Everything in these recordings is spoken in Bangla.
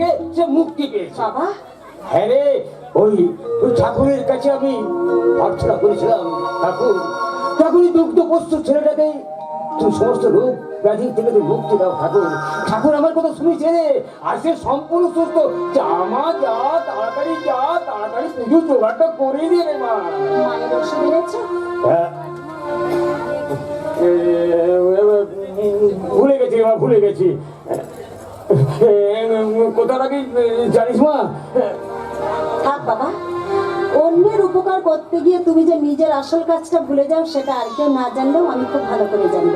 থেকে সে মুক্তি পেয়েছে। বাবা। হ্যাঁ রে ওই ওই ঠাকুরের কাছে আমি প্রার্থনা করেছিলাম ঠাকুর। ঠাকুর দুগ্ধ প্রস্তুত ছেলেটাকে তুমি সমস্ত রোগ ব্যাধি থেকে তুমি মুক্তি দাও ঠাকুর। ঠাকুর আমার কথা শুনেছে রে। আর সে সম্পূর্ণ সুস্থ। জামা যা তাড়াতাড়ি যা তাড়াতাড়ি পুজো জোগাড়টা করে দিয়ে রে মা। মায়ের ওষুধ হ্যাঁ। ভুলে গেছি মা ভুলে গেছি। এ, কোথা জানিস মা থাক বাবা। অন্যের উপকার করতে গিয়ে তুমি যে নিজের আসল কাজটা ভুলে যাও সেটা আর কেউ না জানলেও আমি খুব ভালো করে জানি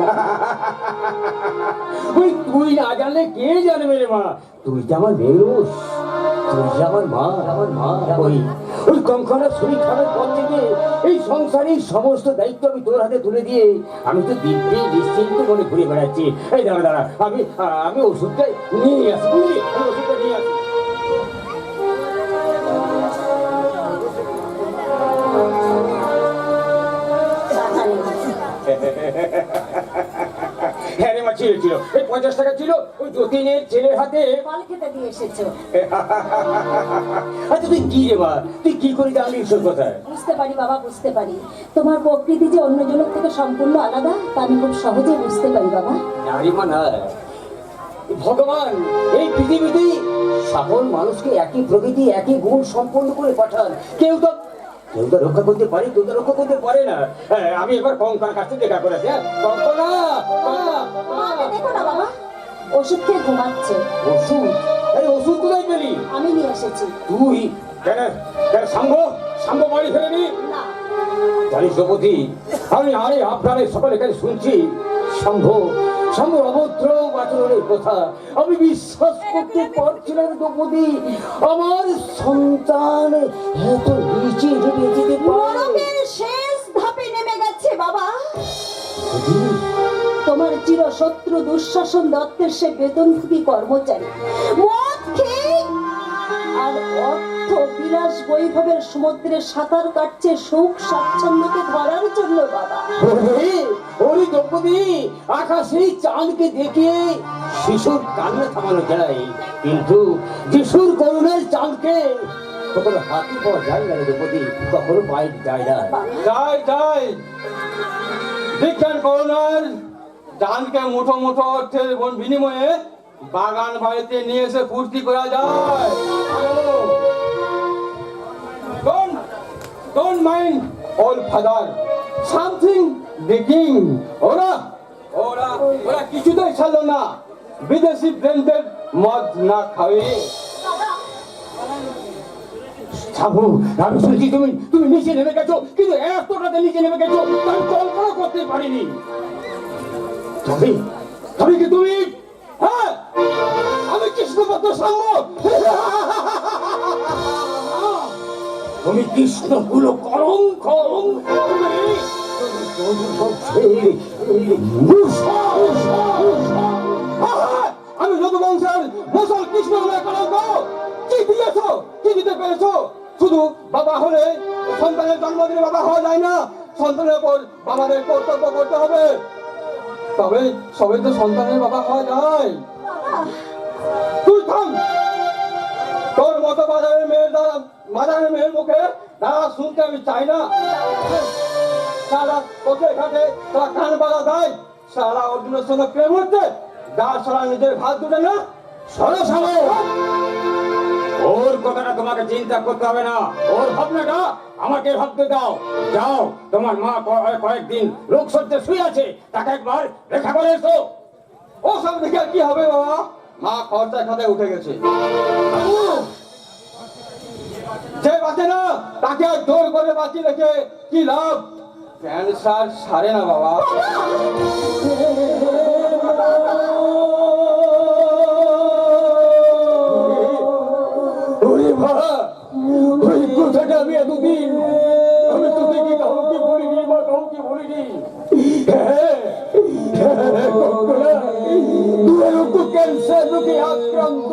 ওই তুই না জানলে কে জানবে রে মা? তুই যে আমার মেরুস ওই ওই কঙ্কনার শরীর খারাপ পর থেকে এই সংসারের সমস্ত দায়িত্ব আমি তোর হাতে তুলে দিয়ে আমি তো দিব্যি নিশ্চিন্ত মনে ঘুরে বেড়াচ্ছি। আমি আমি ওষুধটা নিয়ে আসি, বুঝলি? ওষুধটা নিয়ে আসি। হ্যাঁ রে মা ছিল। ছিল এই পঞ্চাশ টাকা ছিল ওই যতীনের ছেলের হাতে। ফল খেতে দিয়ে এসেছ। আচ্ছা তুই কি রে মা? তুই কি করে জানলি এইসব কথা? বুঝতে পারি বাবা বুঝতে পারি। তোমার প্রকৃতি যে অন্যজনের থেকে সম্পূর্ণ আলাদা তা আমি খুব সহজে বুঝতে পারি বাবা। নারী মানা ভগবান এই পৃথিবীতে সকল মানুষকে একই প্রকৃতি একই গুণ সম্পন্ন করে পাঠান। কেউ তো তো রক্ষা করতে পারে দুর্গা রক্ষা করতে পারে না। হ্যাঁ, আমি এবার কঙ্কার কাছে দেখা করে আসি, হ্যাঁ। কঙ্কনা দেখো না বাবা ওষুধ খেয়ে ঘুমাচ্ছে। ওষুধ? এই ওষুধ কোথায় পেলি? আমি নিয়ে এসেছি। তুই কেন কেন সাম্ব সাম্ব বাড়ি ফেরেনি? জানিস দ্রৌপদী আমি আরে আপনারে সকলে কাছে শুনছি শম্ভ শম্ভ অভদ্র আচরণের কথা। আমি বিশ্বাস করতে পারছি না দ্রৌপদী আমার সন্তান এত নিচে নেমে যেতে পারে। শেষ ধাপে নেমে গেছে বাবা। তোমার চির শত্রু দুঃশাসন দত্তের সে বেতনভোগী কর্মচারী। মদ খেয়ে আর অর্থ বিলাস বৈভবের সমুদ্রে সাঁতার কাটছে সুখ স্বাচ্ছন্দ্যকে ধরার জন্য বাবা। ওরে ওরে দ্রৌপদী আকাশে চাঁদকে দেখে শিশুর কান্না থামানো যায়। কিন্তু যিশুর করুণার চাঁদকে কখনো হাতি পাওয়া যায় না দ্রৌপদী কখনো পায়ে যায় না। যাই যাই বিজ্ঞান করোনার ধানকে মুঠো মুঠো অর্থের বিনিময়ে বাগান বাড়িতে নিয়ে এসে ফুর্তি করা যায়। Don't mind all father. Something digging. ওরা ওরা ওরা কিছুতেই ছাড়লো না। বিদেশি ব্র্যান্ডের মদ না খাওয়িয়ে সাবু আমি শুনছি তুমি তুমি নিচে নেমে গেছো, কিন্তু এতটাতে নিচে নেমে গেছো, আমি কল্পনা করতে পারিনি। তবে তবে কি তুমি? হ্যাঁ আমি কৃষ্ণপত্র সাম্য তুমি কৃষ্ণ কুলো করং করং! আমি যদুবংশের মুসল কৃষ্ণ হলে কলঙ্ক কি দিয়েছ? কি দিতে পেরেছ? শুধু বাবা হলে সন্তানের জন্মদিনে বাবা হওয়া যায় না। সন্তানের পর বাবাদের কর্তব্য করতে হবে। তবে সবে তো সন্তানের বাবা হওয়া যায়। তুই থাম। তোর মতো বাজারের মেয়ের দ্বারা বাজারের মেয়ের মুখে দ্বারা শুনতে আমি চাই না। সারা পথে ঘাটে তারা কান বাধা দেয়। সারা অর্জুনের সঙ্গে প্রেম হচ্ছে। যার সারা নিজের ভাত দুটে না, সরো ওর কথাটা তোমাকে চিন্তা করতে হবে না। ওর ভাবনাটা আমাকে ভাবতে দাও। যাও, তোমার মা কয়েকদিন রোগ সজ্জা শুয়ে আছে। তাকে একবার দেখা করে এসো। ও সব দেখে কি হবে বাবা? মা খরচা খাতে উঠে গেছে। যে বাঁচে না তাকে আর জোর করে বাঁচিয়ে রেখে কি লাভ? ক্যান্সার সারে না বাবা। ওই কথাটা আমি এতদিন আমি তোকে কি কাউকে বলিনি মা কাউকে বলিনি কল্পনা, তুই এরকম ক্যান্সার রোগে আক্রান্ত।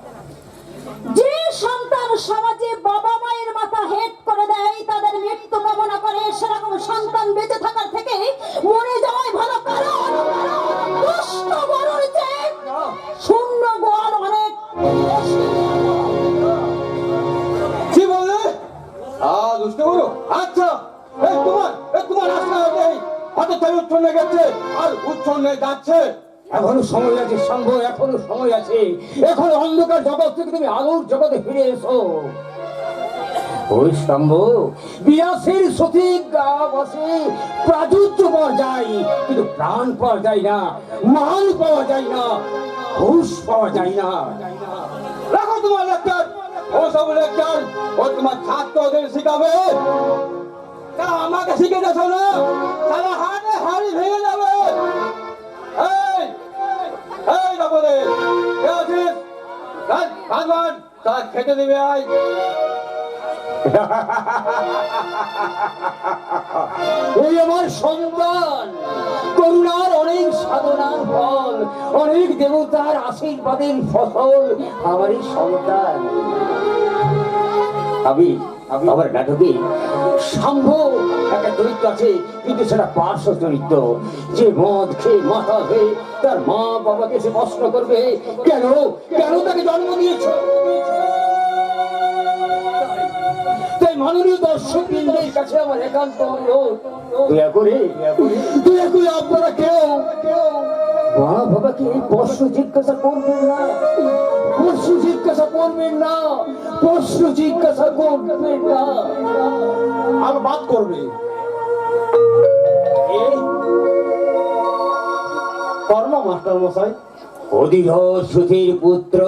যে সন্তান সমাজে বাবা মায়ের মাথা হেট করে দেয়, তাদের মৃত্যু কামনা করে সেরকম সন্তান বেঁচে থাকার থেকে মরে যাওয়াই ভালো। অনেক কি বললে? আ আচ্ছা এই তোমার এই তোমার গেছে, আর উচ্ছন্নে যাচ্ছে। এখনও সময় আছে সম্ভ এখনও সময় আছে। এখন অন্ধকার জগৎ থেকে তুমি আলোর জগতে ফিরে এসো। সঠিক গা যায়, কিন্তু প্রাণ পাওয়া যায় না, মান পাওয়া যায় না, হুশ পাওয়া যায় না। রাখো তোমার ও সব ও তোমার ছাত্রদের শিখাবে। তা আমাকে শিখে দেছো না হাড়ে হাড়ি ভেঙে যাবে। তার খেতে দিবে, আয়। ওই আমার সন্তান, করুণার অনেক সাধনার ফল, অনেক দেবতার আশীর্বাদের ফসল, আমারই সন্তান। আমি আমার নাটকে শাম্ভ একটা চরিত্র আছে, কিন্তু সেটা পার্শ্ব চরিত্র যে মদ খেয়ে মাথা হয়ে তার মা বাবাকে সে প্রশ্ন করবে, কেন? কেন তাকে জন্ম দিয়েছ? তাই মাননীয় দর্শক কাছে একান্ত আপনারা কেউ মা বাবাকে এই জিজ্ঞাসা করবেন না। জিজ্ঞাসা করবেন না। প্রশ্ন জিজ্ঞাসা করবেন না। আর বাদ করবে। কর্ম মাস্টার মশাই? অধীর সুধীর পুত্র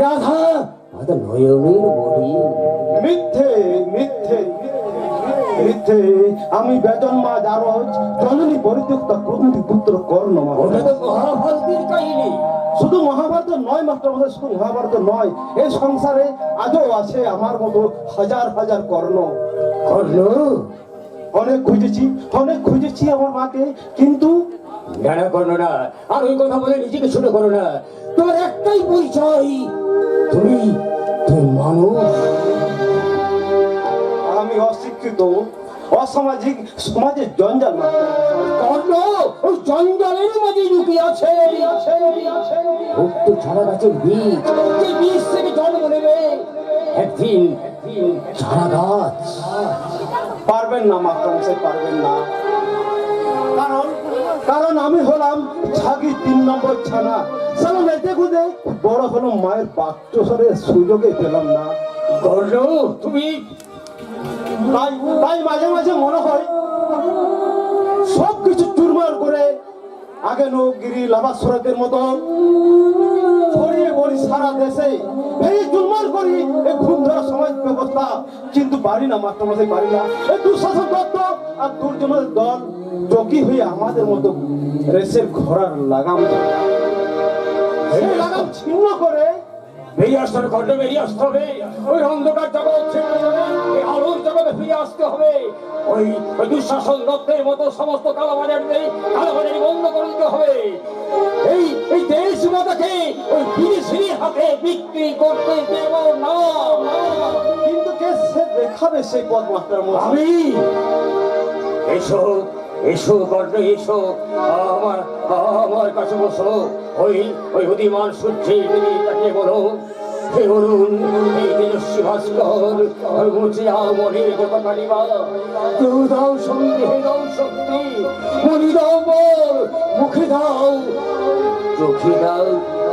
রাধা মাতা নয়নের মণি মিথ্যে মিথ্যে মিথ্যে। আমি বেতন মা জারজ জননী পরিত্যক্ত পুত্র কর্ণ ওটা তো মহাভারতের কাহিনী। শুধু মহাভারত নয় মাত্র শুধু মহাভারত নয় এই সংসারে আজও আছে আমার মতো হাজার হাজার কর্ণ। কর্ণ? অনেক খুঁজেছি অনেক খুঁজেছি আমার মাকে কিন্তু না করো না? আর ওই কথা বলে নিজেকে ছোট করো না। তোমার একটাই পরিচয় তুমি তুমি মানুষ। আমি অশিক্ষিত। অসামাজিক সমাজের জঞ্জাল ওই জঞ্জালের মাঝে লুকিয়ে আছে। ভক্ত ছাড়া গাছের বীজ যে বীজ থেকে জন্ম নেবে একদিন ছাড়া গাছ। পারবেন না মাস্টার মশাই পারবেন না। কারণ? কারণ আমি হলাম ছাগি তিন নম্বর ছানা। সালা মেতে খুদে বড় হলো মায়ের বাক্যসরের সুযোগে পেলাম না। কর্ণ তুমি তাই তাই মাঝে মাঝে মনে হয় সব কিছু চুরমার করে আগে নৌগিরি লাভাসরতের মতো ছড়িয়ে পড়ি সারা দেশে। এই চুরমার করি, এই খুন ধরা সমাজ ব্যবস্থা। কিন্তু পারি না, মাস্টার মশাই পারি না। এই দুঃশাসন দত্ত আর দুর্জনের দল চকি হয়ে আমাদের মতো রেসের ঘোড়ার লাগাম। সেই লাগাম ছিন্ন করে বেরিয়ে আসতে হবে কর্ণ বেরিয়ে আসতে হবে। ওই অন্ধকার জগৎ ছেড়ে এই আলোর জগতে ফিরে আসতে হবে। ওই ওই দুঃশাসন দত্তের মতো সমস্ত কালাবাজারকে কালাবাজারি বন্ধ করে দিতে হবে। এই এই দেশ মাতাকে ওই বিদেশি হাতে বিক্রি করতে দেব না। কিন্তু কে সে দেখাবে সেই পথ মাস্টার মশাই আমি এসো এসো কর্ণ এসো। আমার আমার কাছে বসো। ওই ওই উদীমান সূর্যের দিকে তাকিয়ে বলো, হে অরুণ, হে তেজস্বী ভাস্কর, মুছে যাও মনের কথা কালিমা কেউ দাও সন্দেহে দাও শক্তি মনি দাও বল মুখে দাও, চোখে দাও।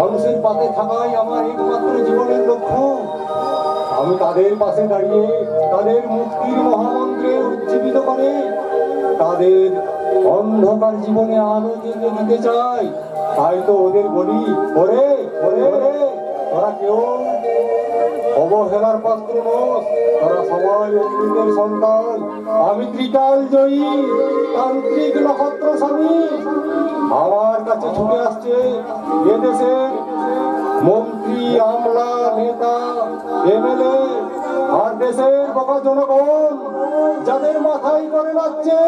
মানুষের পাশে থাকাই আমার একমাত্র জীবনের লক্ষ্য। আমি তাদের পাশে দাঁড়িয়ে তাদের মুক্তির মহামন্ত্রে উজ্জীবিত করে তাদের অন্ধকার জীবনে আলো জেগে দিতে চাই। তাই তো ওদের বলি, ওরে ওরে ওরে কেউ অবহেলার পাত্র তারা সবাই অমৃতের সন্তান। আমি ত্রিকাল জয়ী, তান্ত্রিক নক্ষত্র স্বামী। আমার কাছে ছুটে আসছে এদেশের মন্ত্রী, আমলা, নেতা, এমএলএ আর দেশের বাবা জনগণ, যাদের মাথায় করে লাগছে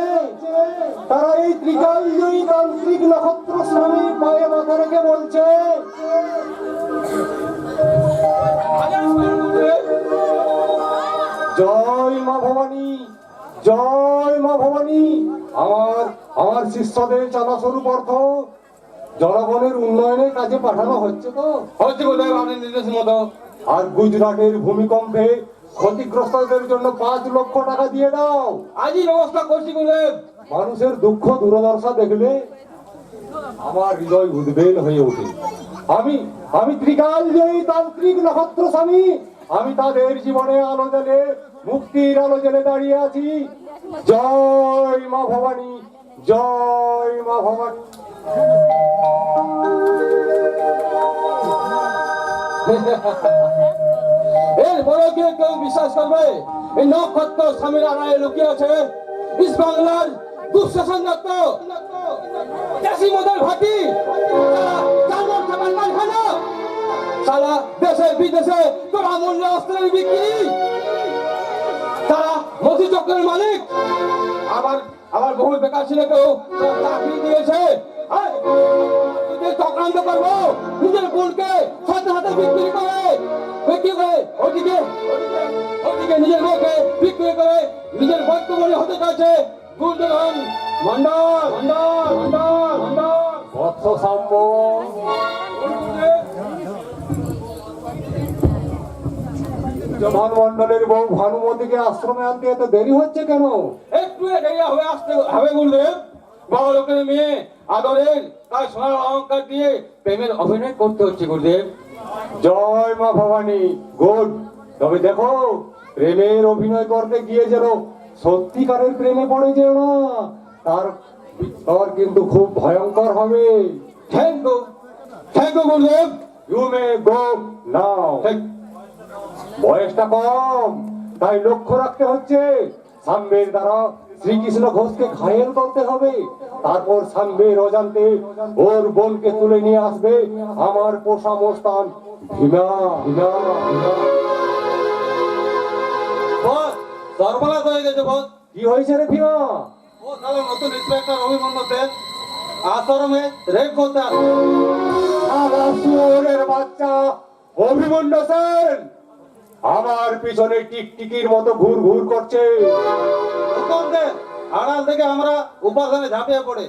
তারা এই ত্রিকাল জয়ী, তান্ত্রিক নক্ষত্র স্বামী পায়ে মাথা রেখে বলছে অর্থ জনগণের উন্নয়নের কাজে পাঠানো হচ্ছে তো? হচ্ছে কোথায় আপনার নির্দেশ মতো। আর গুজরাটের ভূমিকম্পে ক্ষতিগ্রস্তদের জন্য পাঁচ লক্ষ টাকা দিয়ে দাও। আজই ব্যবস্থা করছি মানুষের দুঃখ দুর্দশা দেখলে আমার হৃদয় উদ্বেল হয়ে ওঠে। আমি আমি ত্রিকাল জয়ী তান্ত্রিক নক্ষত্র স্বামী আমি তাদের জীবনে আলো জেলে মুক্তির আলো জেলে দাঁড়িয়ে আছি। জয় মা ভবানী জয় মা ভবানী এর বড় কে কেউ বিশ্বাস করবে? এই নক্ষত্র স্বামীর আড়ায় লুকিয়ে আছে। ইস বাংলার দুঃশাসন দত্ত চাষি মদের ভাটি। সারা দেশে, বিদেশে তোরা মূল্য অস্ত্রের বিক্রি। তারা মধু চক্রের মালিক। আবার আবার বহু বেকার ছেলেকেও চাকরি দিয়েছে। চক্রান্ত করব। নিজের বোনকে সাথে সাথে বিক্রি করে বিক্রি করে ওদিকে ওদিকে, নিজের বউকে বিক্রি করে নিজের বর্তমানে হতে চাইছে গুরুজন মন্ডল মন্ডল মন্ডল মন্ডল। বৎস সাম্য মন্ডলের বউ ভানুমতিকে আশ্রমে আনতে এত দেরি হচ্ছে কেন? একটু এগিয়ে হবে আসতে হবে গুরুদেব। বড় লোকের মেয়ে আদরের তার সোনার অহংকার দিয়ে প্রেমের অভিনয় করতে হচ্ছে গুরুদেব। জয় মা ভবানী গুড। তবে দেখো প্রেমের অভিনয় করতে গিয়ে যেন সত্যিকারের প্রেমে পড়ে যেও না তার তার কিন্তু খুব ভয়ঙ্কর হবে। Thank you thank you Gurudev. You may go now Thank- বয়সটা কম তাই লক্ষ্য রাখতে হচ্ছে সাম্বের দ্বারা শ্রীকৃষ্ণ ঘোষকে ঘায়েল করতে হবে। তারপর সাম্বের অজান্তে ওর বোনকে তুলে নিয়ে আসবে আমার পোষা মোস্তান ভীমা ভীমা ভীমা। সর্বনাশ হয়ে গেছে বস। কি হয়েছে রে ভীমা? ও তাহলে নতুন ইন্সপেক্টর অভিমন্যু সেন আশ্রমে রেড করতে আসবে। বাচ্চা অভিমন্যু সেন। আমার পিছনে টিকটিকির মতো ঘুর ঘুর করছে। আড়াল থেকে আমরা উপাসনে ঝাঁপিয়ে পড়ে।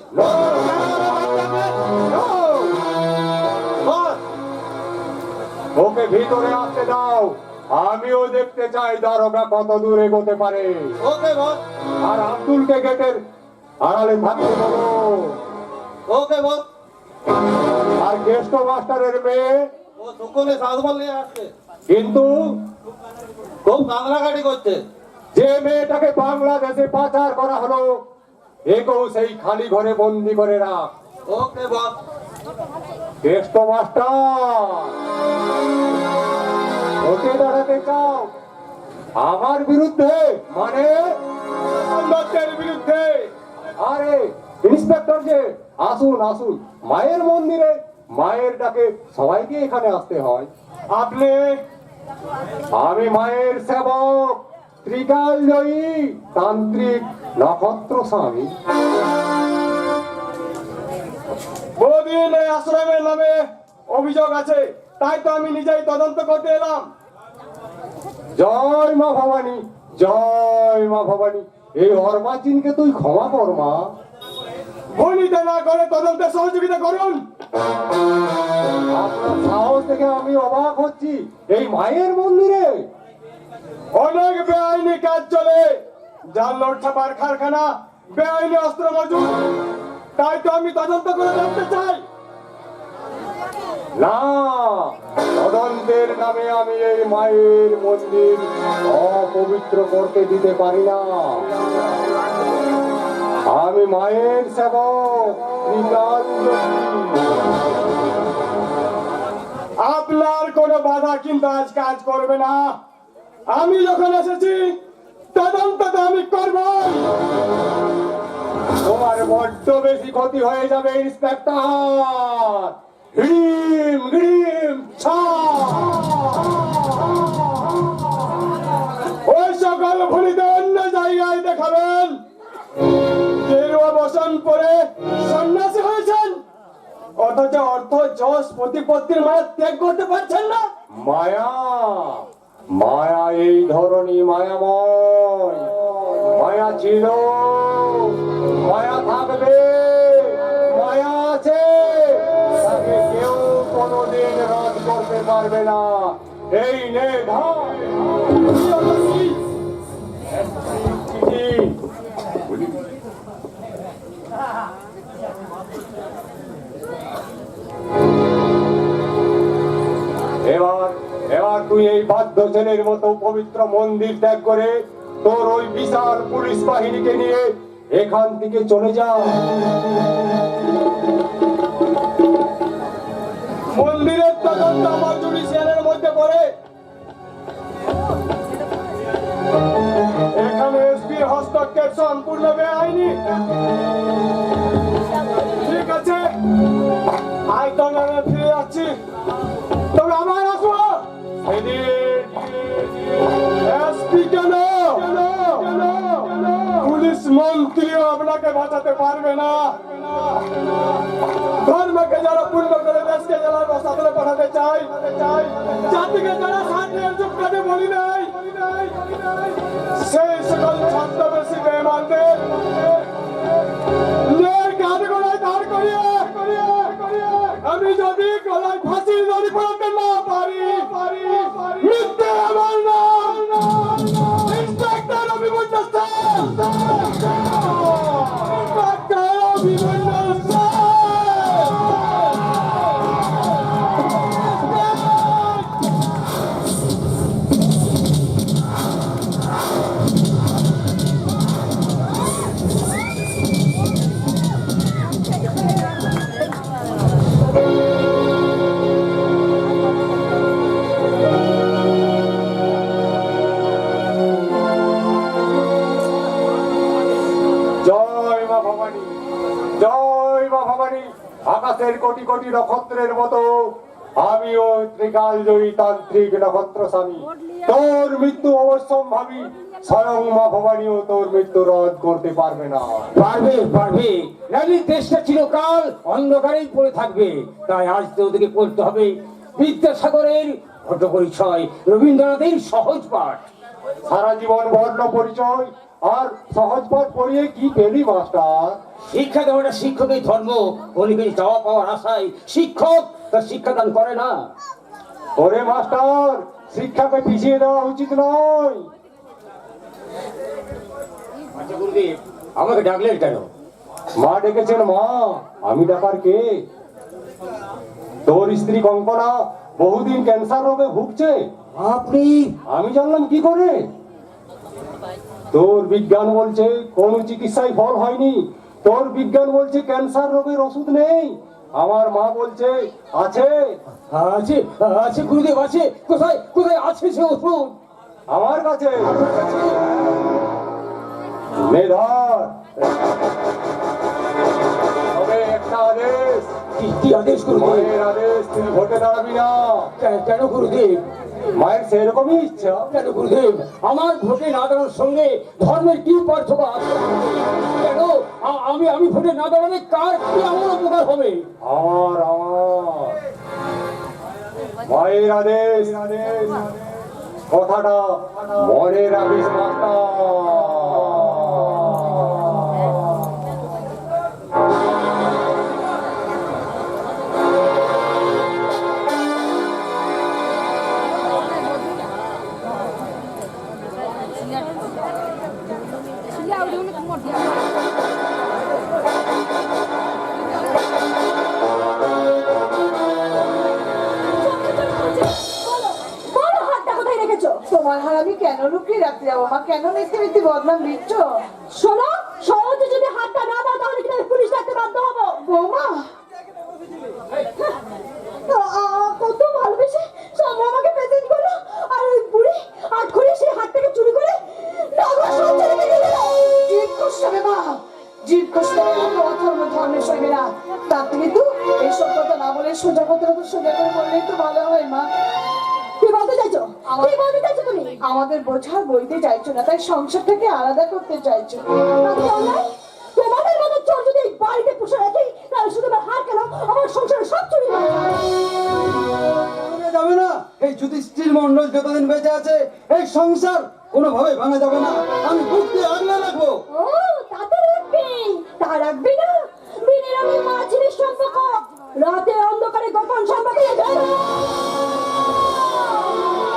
ওকে ভিতরে আসতে দাও। আমিও দেখতে চাই দারোগা কত দূর এগোতে পারে। ওকে বস। আর আব্দুলকে গেটের আড়ালে থাকতে বলো। ওকে বস। আর গেস্ট মাস্টারের মেয়ে ও সুকুনে সাজবল নিয়ে আসছে। কিন্তু খুব করছে। যে মেয়েটাকে বাংলাদেশে পাচার করা হলো একেও সেই খালি ঘরে বন্দি করে রাখ। ওকে বস গেস্ট মাস্টার ওকে দাঁড়াতে চাও? আমার বিরুদ্ধে মানে? বিরুদ্ধে। আরে ইন্সপেক্টর যে আসুন আসুন। মায়ের মন্দিরে মায়ের ডাকে সবাইকে এখানে আসতে হয়। আপনি আমি মায়ের সেবক ত্রিকাল জয়ী তান্ত্রিক নক্ষত্র স্বামী। বহুদিন এই আশ্রমের নামে অভিযোগ আছে তাই তো আমি নিজেই তদন্ত করতে এলাম। জয় মা ভবানী জয় মা ভবানী এই অর্বাচীনকে তুই ক্ষমা কর মা। ভূমিতে না করে তদন্তে সহযোগিতা করুন। সাহস দেখে আমি অবাক হচ্ছি এই মায়ের মন্দিরে। অনেক বেআইনি কাজ চলে। জাল লোড ছাপার কারখানা বেআইনি অস্ত্র মজুদ। তাই তো আমি তদন্ত করে জানতে চাই। না তদন্তের নামে আমি এই মায়ের মন্দির অপবিত্র করতে দিতে পারি না। আমি মায়ের সেবক আপনার কোনো বাধা কিন্তু আজ কাজ করবে না। আমি যখন এসেছি তদন্ত আমি করবই। তোমার বড্ড বেশি ক্ষতি হয়ে যাবে, ইন্সপেক্টর। হিম হিম ছা প্রতিপত্তির মায়া ত্যাগ করতে পারছেন না? মায়া মায়া এই ধরনী মায়াময়। মায়া ছিল, মায়া থাকবে, মায়া আছে। তাকে কেউ কোনোদিন রদ করতে পারবে না। এই নে ধর। তুই এই বাধ্য ছেলের মতো পবিত্র মন্দির ত্যাগ করে তোর ওই বিশাল পুলিশ বাহিনীকে নিয়ে এখান থেকে চলে যা। মন্দিরের তদন্ত আমার জুডিশিয়ালের মধ্যে পড়ে। এখানে এসপির হস্তক্ষেপ সম্পূর্ণ বেআইনি। ঠিক আছে? আমি ফিরে যাচ্ছি। পুলিশ মন্ত্রীও আপনাকে বাঁচাতে পারবে না। ধর্মকে যারা পূর্ণ করে দেশকে যারা রসাতলে পাঠাতে চাই জাতিকে যারা শান্তির যুগ কাটে বলি নাই, সেই সকল ছদ্মবেশী বেমানদের আমি যদি গলায় কোটি নক্ষত্রের মতো। আমিও ত্রিকাল জয়ী তান্ত্রিক নক্ষত্র স্বামী। তোর মৃত্যু অবশ্যম্ভাবী। স্বয়ং মা ভবানীও তোর মৃত্যু রদ করতে পারবে না। পারবে পারবে। নারীর দেশটা চিরকাল অন্ধকারেই পড়ে থাকবে। তাই আজ তো ওদেরকে পড়তে হবে বিদ্যাসাগরের ঘট পরিচয় রবীন্দ্রনাথের সহজ পাঠ। সারা জীবন বর্ণ পরিচয় আর সহজ পাঠ পড়িয়ে কি পেলি মাস্টার? শিক্ষা দেওয়াটা শিক্ষকের ধর্ম। অনেকে যাওয়া পাওয়ার আশায় শিক্ষক তার শিক্ষাদান করে না। ওরে মাস্টার শিক্ষাকে পিছিয়ে দেওয়া উচিত নয়। আচ্ছা গুরুদেব আমাকে ডাকলেন কেন? মা ডেকেছেন মা। আমি ডাকার কে? তোর স্ত্রী কঙ্কনা বহুদিন ক্যান্সার রোগে ভুগছে। আপনি? আমি জানলাম কি করে? তোর বিজ্ঞান বলছে কোন চিকিৎসায় ফল হয়নি। তোর বিজ্ঞান বলছে ক্যান্সার রোগের ওষুধ নেই। আমার মা বলছে আছে। আছে আছে গুরুদেব আছে। কোথায় কোথায় আছে সে ওষুধ? আমার কাছে। নে ধর তবে একটা আদেশ। কি আদেশ গুরুদেব? আদেশ তুই ভোটে দাঁড়াবি না। কেন গুরুদেব? মায়ের সেরকমই ইচ্ছা। কেন গুরুদেব আমার ভোটে না দাঁড়ানোর সঙ্গে ধর্মের কি পার্থক্য আছে? কেন? আমি আমি ভোটে না দাঁড়ালে কার কি আমার উপকার হবে? আমার আমার। মায়ের আদেশ। কথাটা মনে রাখিস জিদ কষ্ট এত অথর্ব ধর্মের সঙ্গে না তার থেকে তো এইসব কথা না বলে সোজা কথাটা তো সোজা করে বললেই তো ভালো হয় মা। কি বলতে চাইছো? কি বলতে চাইছো তুমি? আমাদের বোঝা বইতে চাইছো না তাই সংসারটাকে আলাদা করতে চাইছো। তোমাদের মতো চোর যদি এই বাড়িতে পুষে রাখি তাহলে শুধু আমার হার কেন আমার সংসারে সব চুরি যাবে। না। এই যুধিষ্ঠির মন্ডল যতদিন বেঁচে আছে এই সংসার কোনোভাবে ভাঙা যাবে না। আমি বুঝতে আগলে রাখব ও তাতে রাখবি তা রাখবি না? দিনের আমি মা ছেলের সম্পর্ক। রাতে অন্ধকারে গোপন সম্পর্কে।